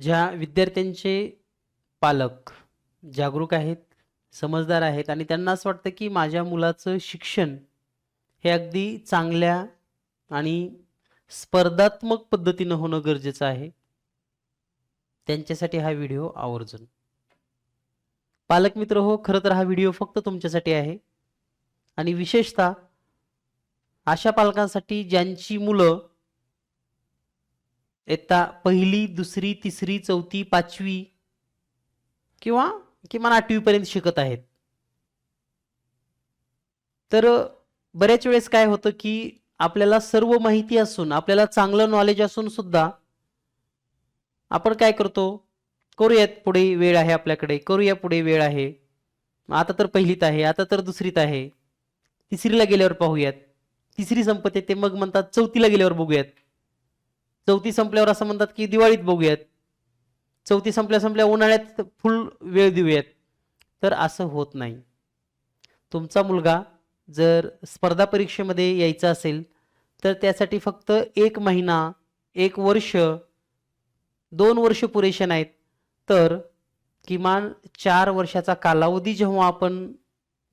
ज्या विद्यार्थ्यांचे पालक जागरूक आहेत, समजदार आहेत आणि त्यांना असं वाटतं, की माझ्या मुलाचं शिक्षण हे अगदी चांगल्या आणि स्पर्धात्मक पद्धतीनं होणं गरजेचं आहे. त्यांच्यासाठी हा व्हिडिओ आवर्जून. पालक मित्र हो, खरं तर हा व्हिडिओ फक्त तुमच्यासाठी आहे आणि विशेषतः अशा पालकांसाठी ज्यांची मुलं इयत्ता 1ली, 2री, 3री, 4थी, 5वी किंवा किमान आठवीपर्यंत शिकत आहेत. तर बऱ्याच वेळेस काय होतं, की आपल्याला सर्व माहिती असून, आपल्याला चांगलं नॉलेज असून सुद्धा आपण काय करतो, करूयात पुढे वेळ आहे आपल्याकडे, करूया पुढे वेळ आहे. आता तर पहिलीत आहे, आता तर दुसरीत आहे. तिसरीला गेल्यावर पाहूयात. तिसरी संपत ते मग म्हणतात चौथीला गेल्यावर बघूयात. चौथी संपल्यावर असं म्हणतात, की दिवाळीत बघूयात. चौथी संपल्या-संपल्या उन्हाळ्यात फुल वेळ देऊयात. तर असं होत नाही. तुमचा मुलगा जर स्पर्धा परीक्षेमध्ये यायचा असेल, तर त्यासाठी फक्त एक महिना, एक वर्ष, दोन वर्ष पुरेसे नाहीत. तर किमान चार वर्षाचा कालावधी जेव्हा आपण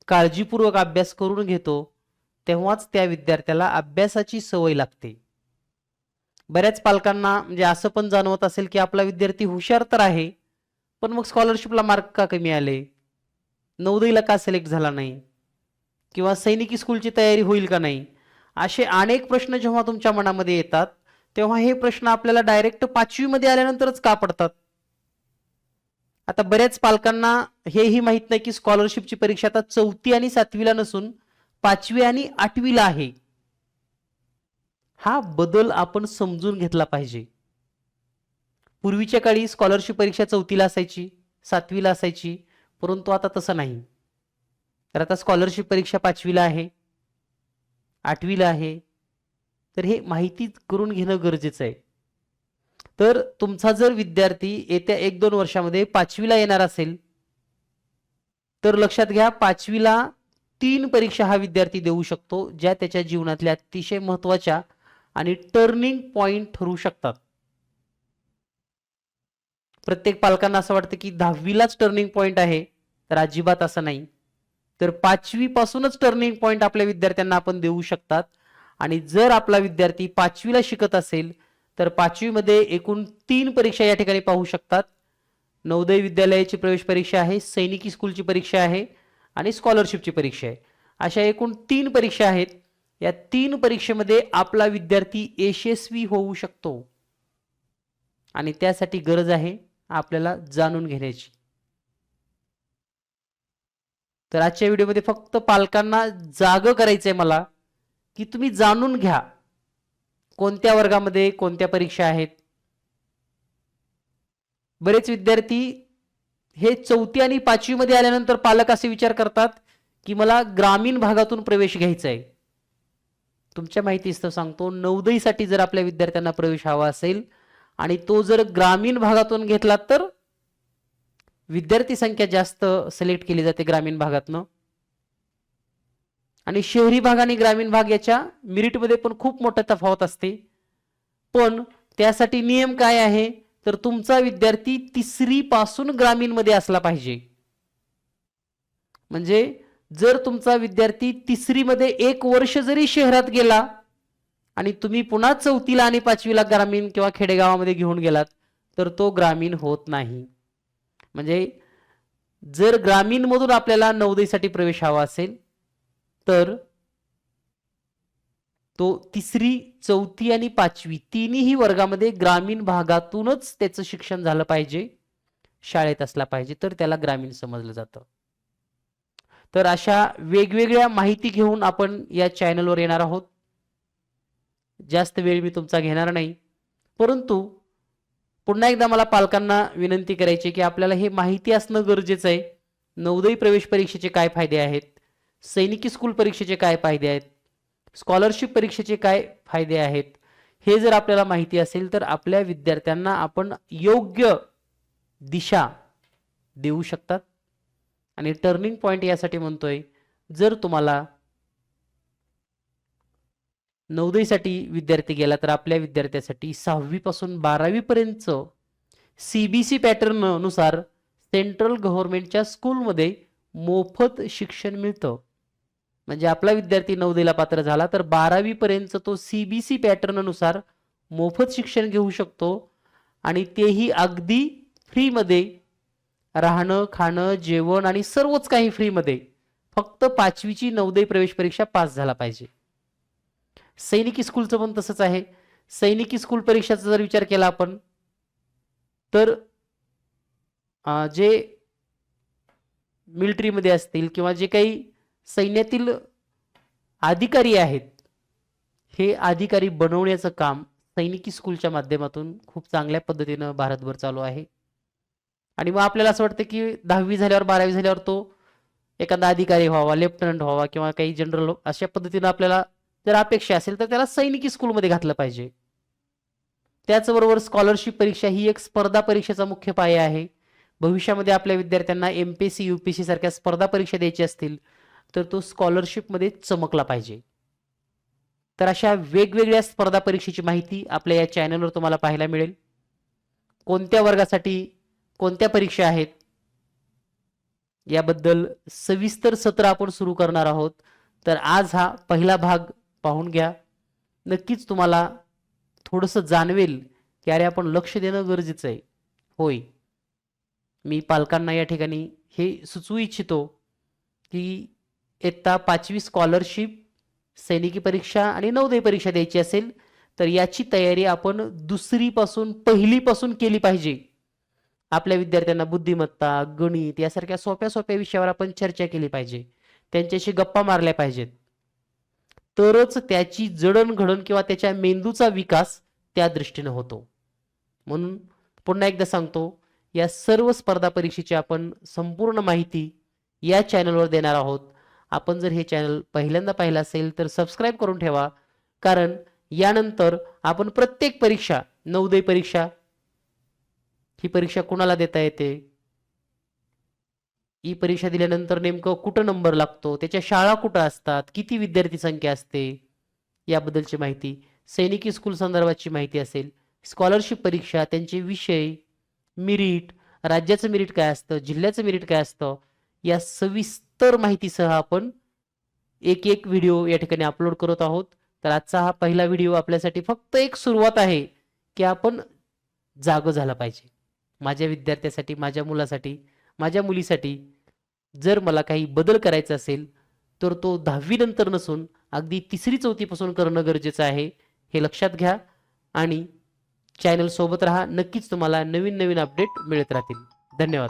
काळजीपूर्वक अभ्यास करून घेतो, तेव्हाच त्या विद्यार्थ्याला अभ्यासाची सवय लागते. बऱ्याच पालकांना म्हणजे असं पण जाणवत असेल, की आपला विद्यार्थी हुशार तर आहे, पण मग स्कॉलरशिपला मार्क का कमी आले? नवोदयला का सिलेक्ट झाला नाही? किंवा सैनिकी स्कूलची तयारी होईल का नाही? असे अनेक प्रश्न जेव्हा तुमच्या मनामध्ये येतात, तेव्हा हे प्रश्न आपल्याला डायरेक्ट पाचवीमध्ये आल्यानंतरच का पडतात? आता बऱ्याच पालकांना हेही माहीत नाही, की स्कॉलरशिपची परीक्षा आता चौथी आणि सातवीला नसून पाचवी आणि आठवीला आहे. हा बदल आपण समजून घेतला पाहिजे. पूर्वीच्या काळी स्कॉलरशिप परीक्षा चौथीला असायची, सातवीला असायची, परंतु आता तसं नाही. तर आता स्कॉलरशिप परीक्षा पाचवीला आहे, आठवीला आहे. तर हे माहिती करून घेणं गरजेचं आहे. तर तुमचा जर विद्यार्थी येत्या 1-2 वर्षामध्ये पाचवीला येणार असेल, तर लक्षात घ्या 5वीला 3 परीक्षा हा विद्यार्थी देऊ शकतो, ज्या त्याच्या जीवनातल्या अतिशय महत्त्वाच्या आणि टर्निंग पॉइंट ठरू शकतात. प्रत्येक पालकांना असं वाटतं, की 10वीलाच टर्निंग पॉइंट आहे, तर अजिबात असं नाही. तर पाचवी पासूनच टर्निंग पॉइंट आपल्या विद्यार्थ्यांना आपण देऊ शकतात आणि जर आपला विद्यार्थी पाचवीला शिकत असेल, तर पाचवीमध्ये एकूण तीन परीक्षा या ठिकाणी पाहू शकतात. नवोदय विद्यालयाची प्रवेश परीक्षा आहे, सैनिकी स्कूलची परीक्षा आहे आणि स्कॉलरशिपची परीक्षा आहे. अशा एकूण तीन परीक्षा आहेत. या तीन परीक्षेमध्ये आपला विद्यार्थी यशस्वी होऊ शकतो. आणि त्यासाठी गरज आहे आपल्याला जाणून घेण्याची. तर आजच्या व्हिडिओमध्ये फक्त पालकांना जागं करायचंय मला, की तुम्ही जाणून घ्या. कोणत्या वर्गामध्ये कोणत्या परीक्षा आहेत. बरेच विद्यार्थी हे चौथी आणि पाचवी मध्ये आल्यानंतर पालक असे विचार करतात, की मला ग्रामीण भागातून प्रवेश घ्यायचा आहे. तुमच्या माहितीस्तव सांगतो, नवदईसाठी जर आपल्या विद्यार्थ्यांना प्रवेश हवा असेल आणि तो जर ग्रामीण भागातून घेतला, तर विद्यार्थी संख्या जास्त सिलेक्ट केली जाते ग्रामीण भागातनं. आणि शहरी भाग आणि ग्रामीण भाग याच्या मिरिटमध्ये पण खूप मोठा तफावत असते. पण त्यासाठी नियम काय आहे, तर तुमचा विद्यार्थी तिसरी पासून ग्रामीणमध्ये असला पाहिजे. म्हणजे जर तुमचा विद्यार्थी तिसरीमध्ये एक वर्ष जरी शहरात गेला आणि तुम्ही पुन्हा चौथीला आणि पाचवीला ग्रामीण किंवा खेडेगावामध्ये घेऊन गेलात, तर तो ग्रामीण होत नाही. म्हणजे जर ग्रामीणमधून आपल्याला नवोदयसाठी प्रवेश हवा असेल, तर तो 3री, 4थी आणि पाचवी तिन्हीही वर्गामध्ये ग्रामीण भागातूनच त्याचं शिक्षण झालं पाहिजे, शाळेत असला पाहिजे, तर त्याला ग्रामीण समजलं जातं. तर अशा वेगवेगळ्या माहिती घेऊन आपण या चॅनलवर येणार आहोत. जास्त वेळ मी तुमचा घेणार नाही. परंतु पुन्हा एकदा मला पालकांना विनंती करायची आहे, की आपल्याला हे माहिती असणं गरजेचं आहे. नवोदय प्रवेश परीक्षेचे काय फायदे आहेत? सैनिकी स्कूल परीक्षेचे काय फायदे आहेत? स्कॉलरशिप परीक्षेचे काय फायदे आहेत? हे जर आपल्याला माहिती असेल, तर आपल्या विद्यार्थ्यांना आपण योग्य दिशा देऊ शकतात. आणि टर्निंग पॉईंट यासाठी म्हणतोय, जर तुम्हाला नवोदयसाठी विद्यार्थी गेला, तर आपल्या विद्यार्थ्यासाठी 6वी पासून 12वी पर्यंतचं सीबीसी पॅटर्ननुसार सेंट्रल गव्हर्नमेंटच्या स्कूलमध्ये मोफत शिक्षण मिळतं. म्हणजे आपला विद्यार्थी नवोदयला पात्र झाला तर बारावीपर्यंत तो सीबीसी पॅटर्ननुसार मोफत शिक्षण घेऊ शकतो. आणि तेही अगदी फ्रीमध्ये राहणं खाणं जेवण आणि सर्वच काही फ्रीमध्ये फक्त पाचवीची नवोदय प्रवेश परीक्षा पास झाला पाहिजे. सैनिकी स्कूलचं पण तसंच आहे. सैनिकी स्कूल परीक्षाचा जर विचार केला आपण तर जे मिलिटरीमध्ये असतील किंवा जे काही सैन्यातील अधिकारी आहेत हे अधिकारी बनवण्याचं काम सैनिकी स्कूलच्या माध्यमातून खूप चांगल्या पद्धतीनं भारतभर चालू आहे. आणि मग आपल्याला असं वाटतं की दहावी झाल्यावर बारावी झाल्यावर तो एखादा अधिकारी व्हावा लेफ्टनंट व्हावा किंवा काही जनरल अशा पद्धतीनं आपल्याला जर अपेक्षा असेल तर त्याला सैनिकी स्कूलमध्ये घातलं पाहिजे. त्याचबरोबर स्कॉलरशिप परीक्षा ही एक स्पर्धा परीक्षेचा मुख्य पाया आहे. भविष्यामध्ये आपल्या विद्यार्थ्यांना M P C U P C सारख्या स्पर्धा परीक्षा द्यायची असतील तर तो स्कॉलरशिपमध्ये चमकला पाहिजे. तर अशा वेगवेगळ्या स्पर्धा परीक्षेची माहिती आपल्या या चॅनलवर तुम्हाला पाहायला मिळेल. कोणत्या वर्गासाठी कोणत्या परीक्षा आहेत? याबद्दल सविस्तर सत्र आपण सुरू करणार आहोत. तर आज हा पहिला भाग पाहून घ्या. नक्कीच तुम्हाला थोडंसं जाणवेल की अरे आपण लक्ष देणं गरजेचं आहे. होय. मी पालकांना या ठिकाणी हे सुचवू इच्छितो की इयत्ता पाचवी स्कॉलरशिप सैनिकी परीक्षा आणि नवोदय परीक्षा द्यायची असेल तर याची तयारी आपण दुसरीपासून पहिलीपासून केली पाहिजे. आपल्या विद्यार्थ्यांना बुद्धिमत्ता गणित यासारख्या सोप्या सोप्या विषयावर आपण चर्चा केली पाहिजे. त्यांच्याशी गप्पा मारल्या पाहिजेत. तरच त्याची जडणघडण किंवा त्याच्या मेंदूचा विकास त्या दृष्टीने होतो. म्हणून पुन्हा एकदा सांगतो या सर्व स्पर्धा परीक्षेची आपण संपूर्ण माहिती या चॅनलवर देणार आहोत. आपण जर हे चॅनल पहिल्यांदा पाहिलं असेल तर सबस्क्राईब करून ठेवा. कारण यानंतर आपण प्रत्येक परीक्षा नवोदय परीक्षा ही परीक्षा कुणाला देता येते? ही परीक्षा दिल्यानंतर नेमकं कुठं नंबर लागतो? त्याच्या शाळा कुठं असतात? किती विद्यार्थी संख्या असते? याबद्दलची माहिती सैनिकी स्कूल संदर्भाची माहिती असेल स्कॉलरशिप परीक्षा त्यांचे विषय मिरिट राज्याचं मिरिट काय असतं जिल्ह्याचं मिरिट काय असतं या सविस्तर माहितीसह आपण एक एक व्हिडिओ या ठिकाणी अपलोड करत आहोत. तर आजचा हा पहिला व्हिडिओ आपल्यासाठी फक्त एक सुरुवात आहे की आपण जागं झाला पाहिजे. माझ्या विद्यार्थ्यासाठी माझ्या मुलासाठी माझ्या मुलीसाठी जर मला काही बदल करायचा असेल तर तो दहावीनंतर नसून अगदी तिसरी चौथीपासून करणं गरजेचं आहे हे लक्षात घ्या आणि चॅनलसोबत राहा. नक्कीच तुम्हाला नवीन नवीन अपडेट मिळत राहतील. धन्यवाद.